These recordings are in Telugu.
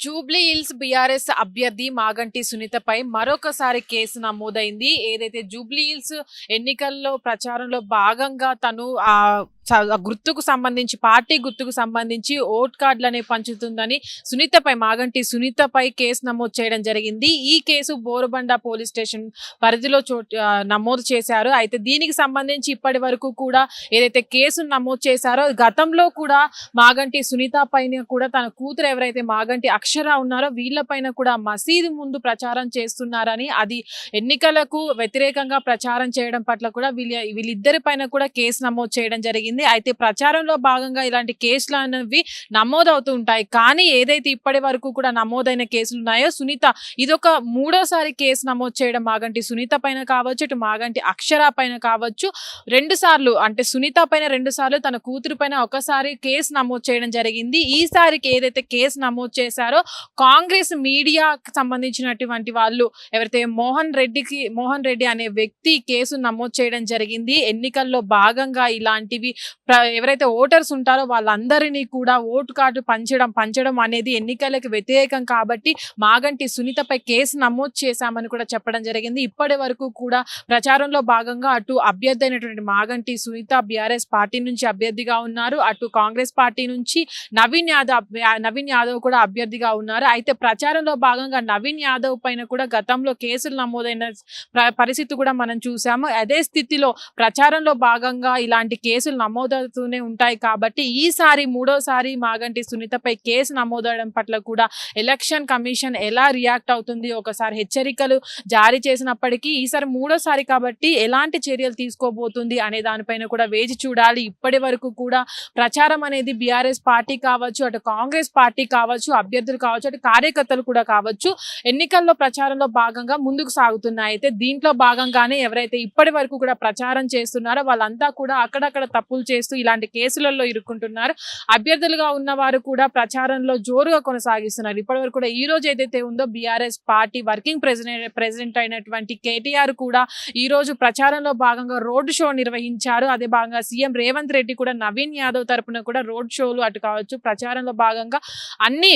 జూబ్లీ హిల్స్ బీఆర్ఎస్ అభ్యర్థి మాగంటి సునీతపై మరొకసారి కేసు నమోదైంది. ఏదైతే జూబ్లీ హిల్స్ ఎన్నికల్లో ప్రచారంలో భాగంగా తను ఆ గుర్తుకు సంబంధించి పార్టీ గుర్తుకు సంబంధించి ఓట్ కార్డులనే పంచుతుందని సునీతపై మాగంటి సునీతపై కేసు నమోదు చేయడం జరిగింది. ఈ కేసు బోరుబండ పోలీస్ స్టేషన్ పరిధిలో చోటు నమోదు చేశారు. అయితే దీనికి సంబంధించి ఇప్పటి వరకు కూడా ఏదైతే కేసు నమోదు చేశారో గతంలో కూడా మాగంటి సునీత పైన కూడా తన కూతురు ఎవరైతే మాగంటి అక్ష అక్షర ఉన్నారో వీళ్ళపైన కూడా మసీదు ముందు ప్రచారం చేస్తున్నారని అది ఎన్నికలకు వ్యతిరేకంగా ప్రచారం చేయడం పట్ల కూడా వీళ్ళ వీళ్ళిద్దరి పైన కూడా కేసు నమోదు చేయడం జరిగింది. అయితే ప్రచారంలో భాగంగా ఇలాంటి కేసులు అనేవి నమోదవుతూ ఉంటాయి. కానీ ఏదైతే ఇప్పటి వరకు కూడా నమోదైన కేసులు ఉన్నాయో సునీత ఇదొక మూడోసారి కేసు నమోదు చేయడం మాగంటి సునీత పైన కావచ్చు ఇటు మాగంటి అక్షర పైన కావచ్చు రెండు సార్లు అంటే సునీత పైన రెండు సార్లు తన కూతురు పైన ఒకసారి కేసు నమోదు చేయడం జరిగింది. ఈసారికి ఏదైతే కేసు నమోదు చేశారో కాంగ్రెస్ మీడియాకి సంబంధించినటువంటి వాళ్ళు ఎవరైతే మోహన్ రెడ్డికి మోహన్ రెడ్డి అనే వ్యక్తి కేసు నమోదు చేయడం జరిగింది. ఎన్నికల్లో భాగంగా ఇలాంటివి ఎవరైతే ఓటర్స్ ఉంటారో వాళ్ళందరినీ కూడా ఓటు కార్డు పంచడం పంచడం అనేది ఎన్నికలకు వ్యతిరేకం కాబట్టి మాగంటి సునీతపై కేసు నమోదు చేశామని కూడా చెప్పడం జరిగింది. ఇప్పటి వరకు కూడా ప్రచారంలో భాగంగా అటు అభ్యర్థి అయినటువంటి మాగంటి సునీత బీఆర్ఎస్ పార్టీ నుంచి అభ్యర్థిగా ఉన్నారు. అటు కాంగ్రెస్ పార్టీ నుంచి నవీన్ యాదవ్ నవీన్ యాదవ్ కూడా అభ్యర్థిగా ఉన్నారు. అయితే ప్రచారంలో భాగంగా నవీన్ యాదవ్ పైన కూడా గతంలో కేసులు నమోదైన పరిస్థితి కూడా మనం చూసాము. అదే స్థితిలో ప్రచారంలో భాగంగా ఇలాంటి కేసులు నమోదవుతూనే ఉంటాయి కాబట్టి ఈసారి మూడోసారి మాగంటి సునీతపై కేసు నమోదవడం పట్ల కూడా ఎలక్షన్ కమిషన్ ఎలా రియాక్ట్ అవుతుంది ఒకసారి హెచ్చరికలు జారీ చేసినప్పటికీ ఈసారి మూడోసారి కాబట్టి ఎలాంటి చర్యలు తీసుకోబోతుంది అనే దానిపైన కూడా వేచి చూడాలి. ఇప్పటి వరకు కూడా ప్రచారం అనేది బీఆర్ఎస్ పార్టీ కావచ్చు అటు కాంగ్రెస్ పార్టీ కావచ్చు అభ్యర్థులు కావచ్చు అటు కార్యకర్తలు కూడా కావచ్చు ఎన్నికల్లో ప్రచారంలో భాగంగా ముందుకు సాగుతున్నాయి. అయితే దీంట్లో భాగంగానే ఎవరైతే ఇప్పటి వరకు కూడా ప్రచారం చేస్తున్నారో వాళ్ళంతా కూడా అక్కడక్కడ తప్పులు చేస్తూ ఇలాంటి కేసులలో ఇరుక్కుంటున్నారు. అభ్యర్థులుగా ఉన్నవారు కూడా ప్రచారంలో జోరుగా కొనసాగిస్తున్నారు. ఇప్పటి వరకు కూడా ఈ రోజు ఏదైతే ఉందో BRS party working president president అయినటువంటి కేటీఆర్ కూడా ఈ రోజు ప్రచారంలో భాగంగా రోడ్ షో నిర్వహించారు. అదే భాగంగా సీఎం రేవంత్ రెడ్డి కూడా నవీన్ యాదవ్ తరపున కూడా రోడ్ షోలు అటు కావచ్చు ప్రచారంలో భాగంగా అన్ని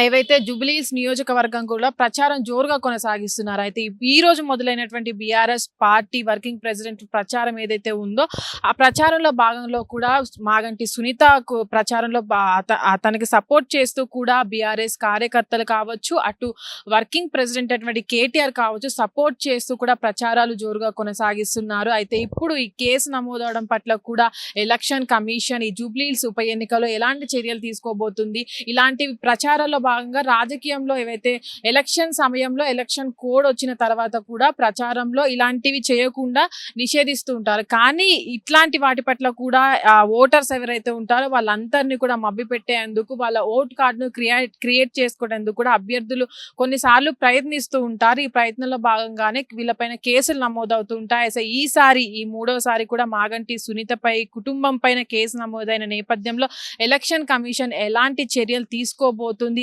ఏవైతే జూబ్లీస్ నియోజకవర్గం కూడా ప్రచారం జోరుగా కొనసాగిస్తున్నారు అయితే ఈ- రోజు మొదలైనటువంటి బీఆర్ఎస్ పార్టీ వర్కింగ్ ప్రెసిడెంట్ ప్రచారం ఏదైతే ఉందో ఆ ప్రచారంలో భాగంలో కూడా మాగంటి సునీత కు- ప్రచారంలో బా- అతనికి సపోర్ట్ చేస్తూ కూడా బీఆర్ఎస్ కార్యకర్తలు కావచ్చు అటు వర్కింగ్ ప్రెసిడెంట్ అటువంటి కేటీఆర్ కావచ్చు సపోర్ట్ చేస్తూ కూడా ప్రచారాలు జోరుగా కొనసాగిస్తున్నారు. అయితే ఇప్పుడు ఈ కేసు నమోదవడం పట్ల కూడా ఎలక్షన్ కమిషన్ ఈ జూబ్లీస్ ఉప ఎన్నికలో ఎలాంటి చర్యలు తీసుకోబోతుంది ఇలాంటి ప్రచారాల్లో భాగంగా రాజకీయంలో ఏవైతే ఎలక్షన్ సమయంలో ఎలక్షన్ కోడ్ వచ్చిన తర్వాత కూడా ప్రచారంలో ఇలాంటివి చేయకుండా నిషేధిస్తూ ఉంటారు. కానీ ఇట్లాంటి వాటి పట్ల కూడా ఓటర్స్ ఎవరైతే ఉంటారో వాళ్ళందరినీ కూడా మబ్బి పెట్టేందుకు వాళ్ళ ఓట్ కార్డును క్రియేట్ క్రియేట్ చేసుకోవడానికి కూడా అభ్యర్థులు కొన్నిసార్లు ప్రయత్నిస్తూ ఉంటారు. ఈ ప్రయత్నంలో భాగంగానే వీళ్ళపైన కేసులు నమోదవుతూ ఉంటాయి. అసలు ఈసారి ఈ మూడోసారి కూడా మాగంటి సునీతపై కుటుంబం పైన కేసు నమోదైన నేపథ్యంలో ఎలక్షన్ కమిషన్ ఎలాంటి చర్యలు తీసుకోబోతుంది